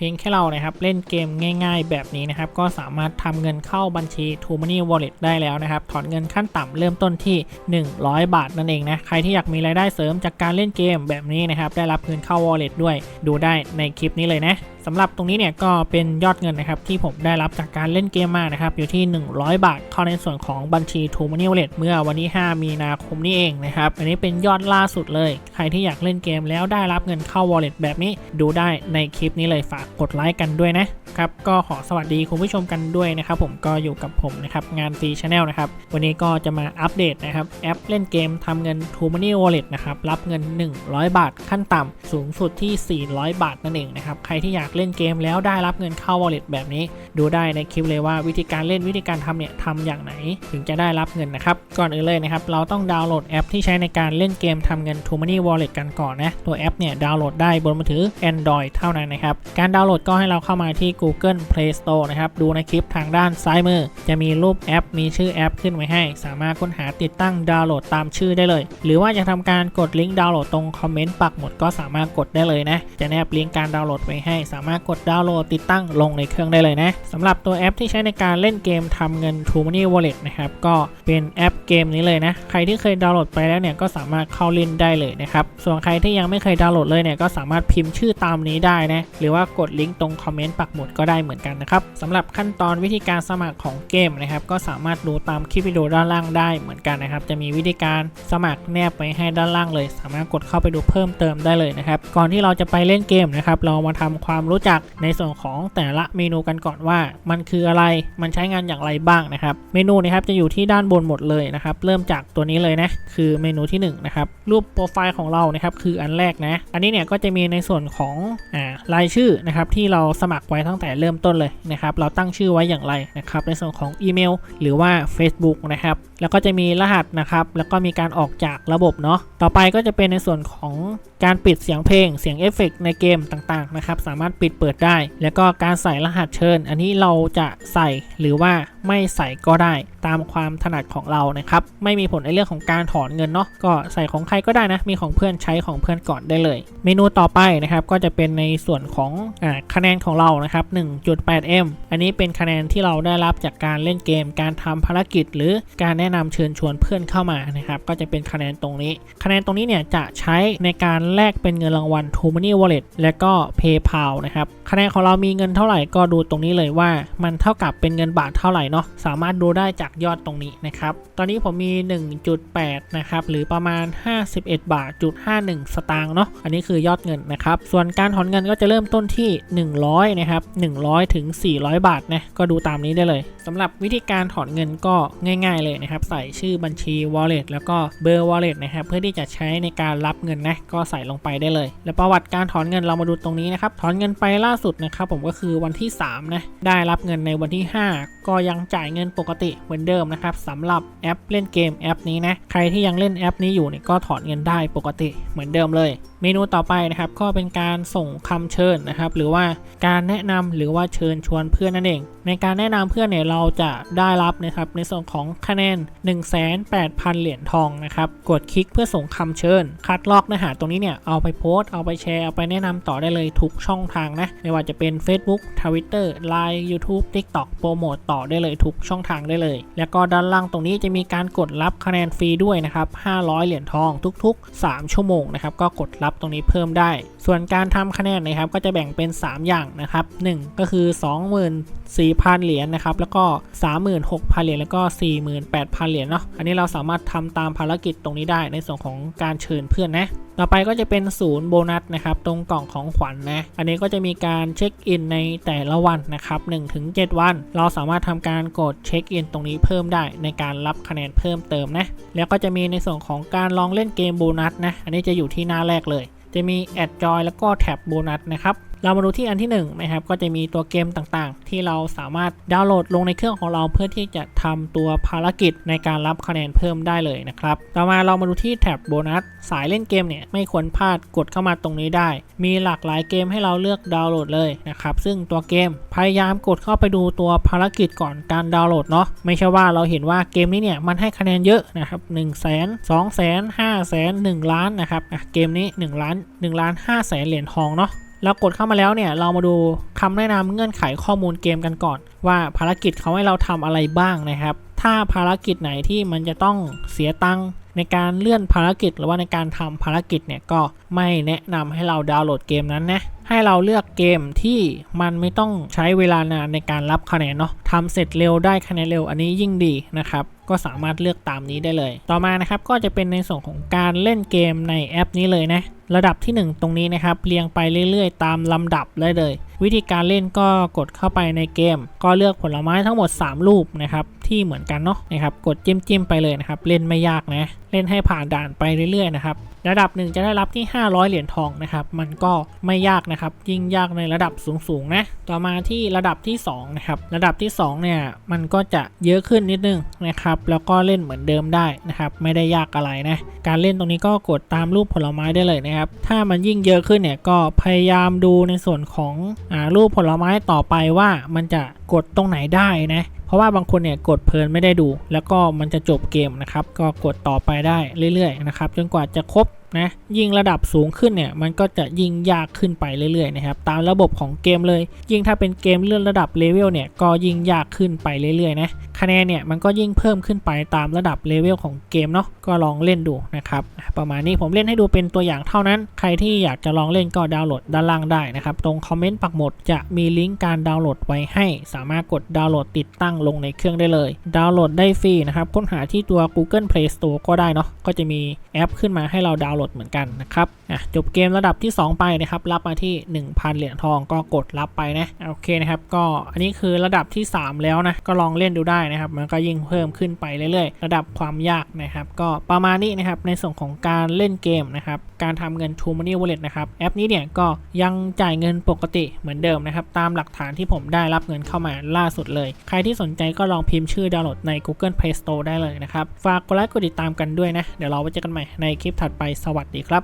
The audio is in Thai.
พียงแค่เรานะครับเล่นเกมง่าย ๆ แบบนี้นะครับก็สามารถทำเงินเข้าบัญชี t o m o n e y Wallet ได้แล้วนะครับถอนเงินขั้นต่ำเริ่มต้นที่ 100 บาทนั่นเองนะใครที่อยากมีรายได้เสริมจากการเล่นเกมแบบนี้นะครับได้รับเงินเข้า Wallet ด้วย ดูได้ในคลิปนี้เลยนะสำหรับตรงนี้เนี่ยก็เป็นยอดเงินนะครับที่ผมได้รับจากการเล่นเกมมานะครับอยู่ที่ 100 บาท เข้าในส่วนของบัญชี t o m o n e y Wallet เมื่อวันที่ 5 มีนาคมนี้เองนะครับอันนี้เป็นยอดล่าสุดเลย ใครที่อยากเล่นเกมแล้วได้รับเงินเข้า Wallet แบบนี้ดูได้ในคลิปนี้เลยฝากกดไลค์กันด้วยนะ ครับก็ขอสวัสดีคุณผู้ชมกันด้วยนะครับผมก็อยู่กับผมนะครับงานฟรีชาแนลนะครับวันนี้ก็จะมาอัปเดตนะครับแอปเล่นเกมทำเงิน t o m o n e y Wallet นะครับรับเงิน 100 บาทขั้นต่ำสูงสุดที่ 400 บาทนั่นเองนะครับใครที่อยากเล่นเกมแล้วได้รับเงินเข้า Wallet แบบนี้ ดูได้ในคลิปเลยว่าวิธีการเล่นวิธีการทำเนี่ยทำอย่างไหนถึงจะได้รับเงินนะครับก่อนอื่นเลยนะครับเราต้องดาวน์โหลดแอปที่ใช้ในการเล่นเกมทำเงิน t o m o n e y Wallet กันก่อนนะตัวแอปเนี่ยดาวน์โหลดได้บนมือถือ Android เท่านั้นนะครับการดาวน์โหลดก็ให้เราเข้ามาที่ Google Play Store นะครับ ดูในคลิปทางด้านซ้ายมือ จะมีรูปแอป มีชื่อแอปขึ้นไว้ให้ สามารถค้นหาติดตั้งดาวน์โหลดตามชื่อได้เลย หรือว่าจะทำการกดลิงก์ดาวน์โหลดตรงคอมเมนต์ปักหมุดก็สามารถกดได้เลยนะ จะแนบลิงก์การดาวน์โหลดไว้ให้ สามารถกดดาวน์โหลดติดตั้งลงในเครื่องได้เลยนะสำหรับตัวแอปที่ใช้ในการเล่นเกมทำเงิน t o m o n e y Wallet นะครับ ก็เป็นแอป เกมนี้เลยนะ ใครที่เคยดาวน์โหลดไปแล้วเนี่ยก็สามารถเข้าเล่นได้เลยนะครับ ส่วนใครที่ยังไม่เคยดาวน์โหลดเลยเนี่ยก็สามารถพิมพ์ชื่อตามนี้ได้นะ หรือว่ากดลิงก์ตรงคอมเมนต์ปักหมุดก็ได้เหมือนกันนะครับสำหรับขั้นตอนวิธีการสมัครของเกมนะครับ ก็สามารถดูตามคลิปวิดีโอด้านล่างได้เหมือนกันนะครับ จะมีวิธีการสมัครแนบไปให้ด้านล่างเลย สามารถกดเข้าไปดูเพิ่มเติมได้เลยนะครับ ก่อนที่เราจะไปเล่นเกมนะครับ เรามาทำความรู้จักในส่วนของแต่ละเมนูกันก่อนว่า มันคืออะไร มันใช้งานอย่างไรบ้างนะครับ เมนูนะครับจะอยู่ที่ด้านบนหมดเลยนะครับเริ่มจากตัวนี้เลยนะคือเมนูที่1นะครับรูปโปรไฟล์ของเรานะครับคืออันแรกนะ อันนี้เนี่ยก็จะมีในส่วนของอ่ารายชื่อนะครับที่เราสมัครไว้ตั้งแต่เริ่มต้นเลยนะครับเราตั้งชื่อไว้อย่างไรนะครับในส่วนของอีเมล หรือว่า Facebook นะครับแล้วก็จะมีรหัสนะครับแล้วก็มีการออกจากระบบเนาะต่อไปก็จะเป็นในส่วนของ การปิดเสียงเพลง เสียงเอฟเฟกในเกมต่างๆนะครับ สามารถปิดเปิดได้ แล้วก็การใส่รหัสเชิญ อันนี้เราจะใส่หรือว่าไม่ใส่ก็ได้ตามความถนัดของเรานะครับ ไม่มีผลในเรื่องของการถอนเงินเนาะ ก็ใส่ของใครก็ได้นะ มีของเพื่อนใช้ของเพื่อนก่อนได้เลย เมนูต่อไปนะครับ ก็จะเป็นในส่วนของอคะแนนของเรานะครับ 1.8m อันนี้เป็นคะแนนที่เราได้รับจากการเล่นเกม การทำภารกิจ หรือการแนะนำเชิญชวนเพื่อนเข้ามานะครับ ก็จะเป็นคะแนนตรงนี้ คะแนนตรงนี้เนี่ยจะใช้ในการแลกเป็นเงินรางวัล t o m o n e y Wallet และก็ PayPal นะครับคะแนนของเรามีเงินเท่าไหร่ก็ดูตรงนี้เลยว่า มันเท่ากับเป็นเงินบาทเท่าไหร่เนาะสามารถดูได้จากยอดตรงนี้นะครับตอนนี้ผมมี 1.8 นะครับหรือประมาณ 51 บาทจุด51 สตางค์เนาะอันนี้คือยอดเงินนะครับส่วนการถอนเงินก็จะเริ่มต้นที่ 100 นะครับ 100 ถึง 400 บาทนะก็ดูตามนี้ได้เลยสำหรับวิธีการถอนเงินก็ง่าย ๆ เลยนะครับ ใส่ชื่อบัญชี wallet แล้วก็เบอร์ wallet นะครับ เพื่อที่จะใช้ในการรับเงินนะก็ใส่ลงไปได้เลย และประวัติการถอนเงินเรามาดูตรงนี้นะครับ ถอนเงินไปล่าสุดนะครับผมก็คือวันที่ 3 นะ ได้รับเงินในวันที่ 5 ก็ยังจ่ายเงินปกติเหมือนเดิมนะครับสำหรับแอปเล่นเกมแอปนี้นะ ใครที่ยังเล่นแอปนี้อยู่เนี่ยก็ถอนเงินได้ปกติเหมือนเดิมเลย เมนูต่อไปนะครับก็เป็นการส่งคำเชิญนะครับ หรือว่าการแนะนำหรือว่าเชิญชวนเพื่อนนั่นเอง ในการแนะนำเพื่อนเนี่ยเราจะได้รับนะครับในส่วนของคะแนน 1 8 0 0 0 เหรียญทองนะครับกดคลิกเพื่อส่งคำเชิญ คัดลอกเนื้อหาตรงนี้เนี่ยเอาไปโพสต์เอาไปแชร์เอาไปแนะนำต่อได้เลยทุกช่องทางนะไม่ว่าจะเป็น Facebook Twitter Line YouTube TikTok โปรโมตต่อได้เลยทุกช่องทางได้เลย แล้วก็ด้านล่างตรงนี้จะมีการกดรับคะแนนฟรีด้วยนะครับ500 เหรียญทองทุก ๆ 3 ชั่วโมงนะครับก็กดรับตรงนี้เพิ่มได้ ส่วนการทำคะแนนนะครับก็จะแบ่งเป็น 3 อย่างนะครับ 1 ก็คือ 4,000 เหรียญนะครับ แล้วก็ 36,000 เหรียญ แล้วก็ 48,000 เหรียญเนาะ อันนี้เราสามารถทำตามภารกิจตรงนี้ได้ในส่วนของการเชิญเพื่อนนะ ต่อไปก็จะเป็นศูนย์โบนัสนะครับ ตรงกล่องของขวัญนนะ อันนี้ก็จะมีการเช็คอินในแต่ละวันนะครับ1-7 วัน เราสามารถทำการกดเช็คอินตรงนี้เพิ่มได้ในการรับคะแนนเพิ่มเติมนะ แล้วก็จะมีในส่วนของการลองเล่นเกมโบนัสนะ อันนี้จะอยู่ที่หน้าแรกเลย จะมีแอดจอยแล้วก็แท็บโบนัสนะครับ เรามาดูที่อันที่1นนะครับก็จะมีตัวเกมต่างๆ ที่เราสามารถดาวน์โหลดลงในเครื่องของเราเพื่อที่จะทำตัวภารกิจในการรับคะแนนเพิ่มได้เลยนะครับต่อมาเรามาดูที่แท็บโบนัสสายเล่นเกมเนี่ยไม่ควรพลาดกดเข้ามาตรงนี้ได้ มีหลากหลายเกมให้เราเลือกดาวน์โหลดเลยนะครับซึ่งตัวเกมพยายามกดเข้าไปดูตัวภารกิจก่อนการดาวน์โหลดเนาะไม่ใช่ว่าเราเห็นว่าเกมนี้เนี่ยมันให้คะแนนเยอะนะครับ1 0 0 0 0 0 2 0 0 0 0 5 0 0 0 0 1ล้านนะครับเกมนี้1ล้าน1ล้าน5แสนเหรียญทองเนาะ เรากดเข้ามาแล้วเนี่ย เรามาดูคำแนะนำเงื่อนไขข้อมูลเกมกันก่อน ว่าภารกิจเขาให้เราทำอะไรบ้างนะครับ ถ้าภารกิจไหนที่มันจะต้องเสียตังค์ในการเลื่อนภารกิจหรือว่าในการทำภารกิจเนี่ยก็ไม่แนะนำให้เราดาวน์โหลดเกมนั้นนะให้เราเลือกเกมที่มันไม่ต้องใช้เวลานานในการรับคะแนนเนาะทำเสร็จเร็วได้คะแนนเร็วอันนี้ยิ่งดีนะครับ ก็สามารถเลือกตามนี้ได้เลย ต่อมานะครับก็จะเป็นในส่วนของการเล่นเกมในแอปนี้เลยนะ ระดับที่ 1 ตรงนี้นะครับ เรียงไปเรื่อยๆ ตามลำดับได้เลย วิธีการเล่นก็กดเข้าไปในเกม ก็เลือกผลไม้ทั้งหมด 3 รูปนะครับ ที่เหมือนกันเนาะนะครับ กดจิ้มจิ้มๆไปเลยนะครับ เล่นไม่ยากนะ เล่นให้ผ่านด่านไปเรื่อยๆนะครับระดับหนึ่งจะได้รับที่ 500 เหรียญทองนะครับ มันก็ไม่ยากนะครับ ยิ่งยากในระดับสูงๆนะ ต่อมาที่ระดับที่2นะครับ ระดับที่2เนี่ย มันก็จะเยอะขึ้นนิดนึงนะครับ แล้วก็เล่นเหมือนเดิมได้นะครับ ไม่ได้ยากอะไรนะ การเล่นตรงนี้ก็กดตามรูปผลไม้ได้เลยนะครับ ถ้ามันยิ่งเยอะขึ้นเนี่ย ก็พยายามดูในส่วนของอรูปผลไม้ต่อไปว่ามันจะกดตรงไหนได้นะ เพราะว่าบางคนเนี่ยกดเพลินไม่ได้ดู แล้วก็มันจะจบเกมนะครับ ก็กดต่อไปได้เรื่อยๆนะครับจนกว่าจะครบนะยิ่งระดับสูงขึ้นเนี่ยมันก็จะยิ่งยากขึ้นไปเรื่อยๆนะครับตามระบบของเกมเลย ยิ่งถ้าเป็นเกมเลื่อนระดับเลเวลเนี่ยก็ยิ่งยากขึ้นไปเรื่อยๆนะ คะแนนเนี่ยมันก็ยิ่งเพิ่มขึ้นไปตามระดับเลเวลของเกมเนาะก็ลองเล่นดูนะครับประมาณนี้ผมเล่นให้ดูเป็นตัวอย่างเท่านั้น ใครที่อยากจะลองเล่นก็ดาวน์โหลดด้านล่างได้นะครับ ตรงคอมเมนต์ปักหมดจะมีลิงก์การดาวน์โหลดไว้ให้ สามารถกดดาวน์โหลดติดตั้งลงในเครื่องได้เลย ดาวน์โหลดได้ฟรีนะครับค้นหาที่ตัว Google Play Store ก็ได้เนาะก็จะมีแอปขึ้นมาให้เราดาวน์โหลดเหมือนกันนะครับอะจบเกมระดับที่ 2 ไปนะครับรับมาที่ 1,000 เหรียญทองก็กดรับไปนะโอเคนะครับก็อันนี้คือระดับที่ 3 แล้วนะก็ลองเล่นดูได้นะครับมันก็ยิ่งเพิ่มขึ้นไปเรื่อยๆ ระดับความยากนะครับ ก็ประมาณนี้นะครับในส่วนของการเล่นเกมนะครับการทำเงิน True Money Wallet นะครับแอปนี้เนี่ยก็ยังจ่ายเงินปกติเหมือนเดิมนะครับตามหลักฐานที่ผมได้รับเงินเข้ามาล่าสุดเลย ใครที่สนใจก็ลองพิมพ์ชื่อดาวน์โหลดใน Google Play Store ได้เลยนะครับฝากกดไลค์กดติดตามกันด้วยนะเดี๋ยวเราไว้เจอกันใหม่ในคลิปถัดไปสวัสดีครับ